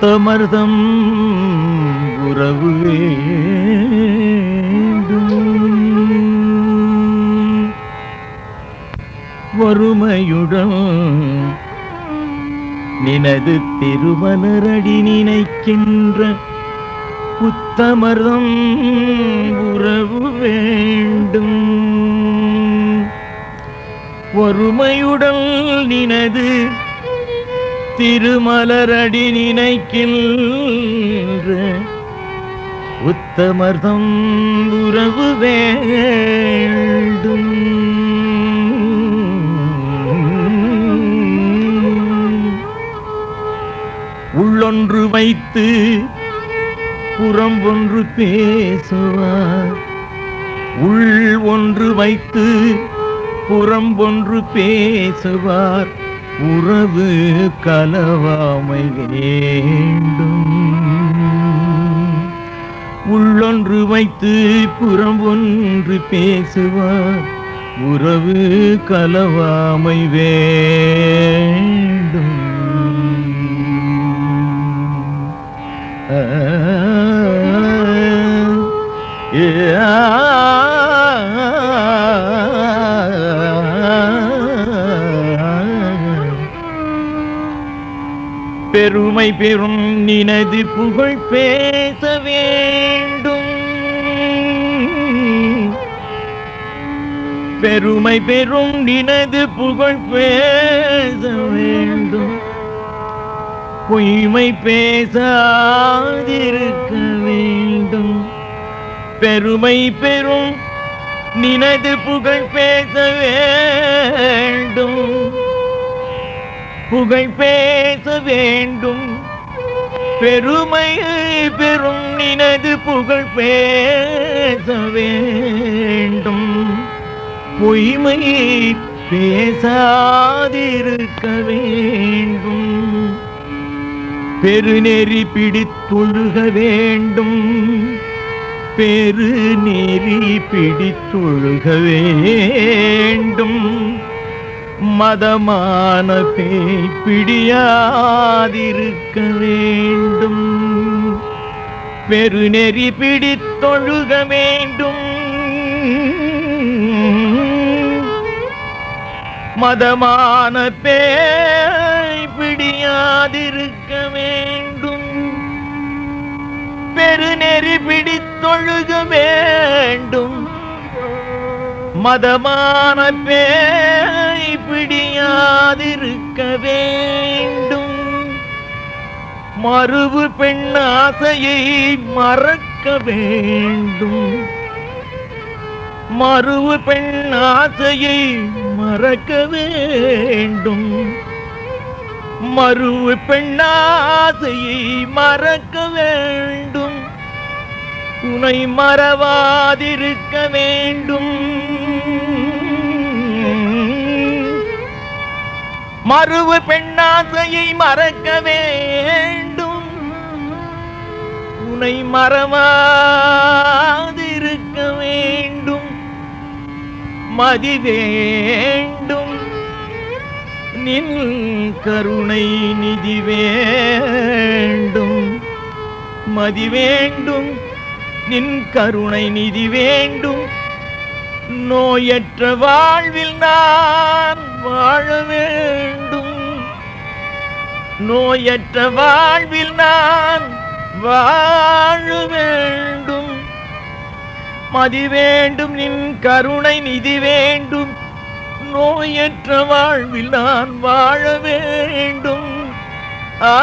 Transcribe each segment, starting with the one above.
உத்தமர்தம் உறவு வறுமையுடன் நினது திருமலரடி நினைக்கின்ற உத்தமர்தம் உறவு வேண்டும் ஒருமையுடன் நினது திருமலரடி நினைக்கின்ற உத்தமர்தம் உறவு வேண்டும். உள்ளொன்று வைத்து புறம் ஒன்று பேசுவார் உள் ஒன்று வைத்து புறம் ஒன்று பேசுவார். உறவு கலவாமை வேண்டும். உள்ளொன்று வைத்து புறம் ஒன்று பேசுவார். உறவு கலவாமை வேண்டும். ஆ, பெருமை பெறும் நினது புகழ் பேச வேண்டும். பெருமை பெறும் நினது புகழ் பேச வேண்டும். பொய்மை பேசாதிருக்க வேண்டும். பெருமை பெறும் நினது புகழ் பே புகழ் பேச வேண்டும். பெருமை பெறும் நினது புகழ் பேச வேண்டும். பொய்மையை பேசாதிருக்க வேண்டும். பெருநெறி பிடித்தொழுக வேண்டும். பெருநெறி பிடித்தொழுக வேண்டும். மதமான பேய் பிடியாதிருக்க வேண்டும். பெருநெறி பிடித்தொழுக வேண்டும். மதமான பேய் பிடியாதிருக்க வேண்டும். பெருநெறி பிடித்தொழுக வேண்டும். மதமான பேய் பிடியாதிருக்க வேண்டும். மறுவு பெண்ணாசையை மறக்க வேண்டும். மறுவு பெண்ணாசையை மறக்க வேண்டும். மறுவு பெண்ணாசையை மறக்க வேண்டும். துணை மறவாதிருக்க வேண்டும். மறுவு பெண்ணாசையை மறக்க வேண்டும். உனை மறவாதிருக்க வேண்டும். மதி வேண்டும். நின் கருணை நிதி வேண்டும். மதி வேண்டும். நின் கருணை நிதி வேண்டும். நோயற்ற வாழ்வில் நான் வாழ வேண்டும் நோயற்ற வாழ்வில் நான் வாழ வேண்டும் மதி வேண்டும் நின் கருணை நிதி வேண்டும் நோயற்ற வாழ்வில் நான் வாழ வேண்டும் ஆ,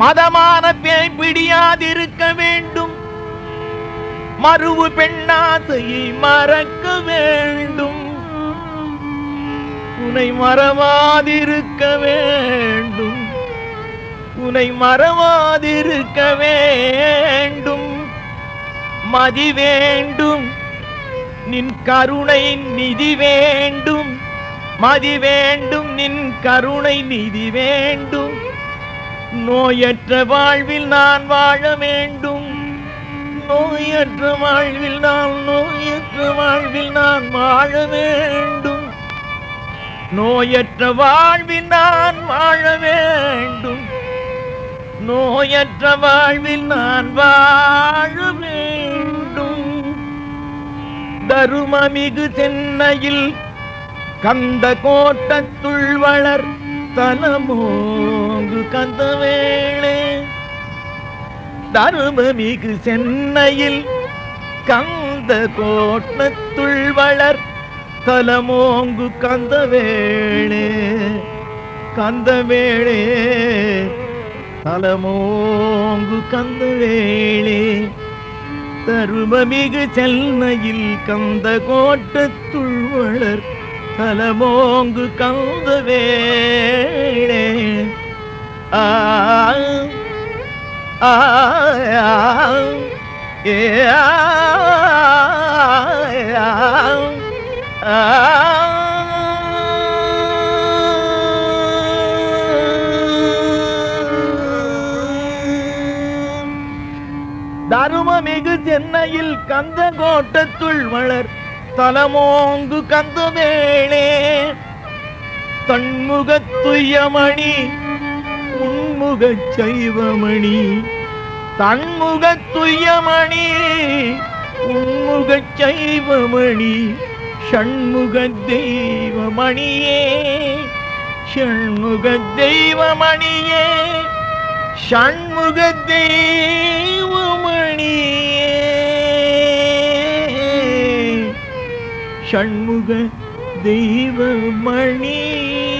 மதமான பேய் பிடியாதிருக்க வேண்டும். மறுவு பெண்ணாசையை மறக்க வேண்டும். உனை மறவாதிருக்க வேண்டும். உனை மறவாதிருக்க வேண்டும். மதி வேண்டும். நின் கருணை நிதி வேண்டும். மதி வேண்டும் நின் கருணை நிதி வேண்டும். நோயற்ற வாழ்வில் நான் வாழ வேண்டும். நோயற்ற வாழ்வில் நான் நோயற்ற வாழ்வில் நான் வாழ வேண்டும். நோயற்ற வாழ்வில் நான் வாழ வேண்டும். நோயற்ற வாழ்வில் நான் வாழ வேண்டும். தருமமிகு சென்னையில் கந்த கோட்டத்துள் வளர் தலமோங்கு கந்தவேளே. தருமமிகு சென்னையில் கந்த கோட்டத்துள் வளர் தலமோங்கு கந்தவேளே. கந்தவேளே தலமோங்கு கந்தவேளே. தருமமிகு சென்னையில் கந்த கோட்டத்துள் வளர் தலமோங்கு கந்தவேளே ஆ ஆ ஏ தருமமிகு சென்னையில் கந்த கோட்டத்துள் வளர் தலமோங்கு கந்தவேளே தன்முகத்துயமணி உன்முகச் சைவமணி. தன்முகத்துயமணி உன்முகச் சைவமணி. ஷண்முக தெய்வமணியே ஷண்முக தெய்வமணியே. ஷண்முக தெய்வமணியே ஷண்முக தெய்வமணியே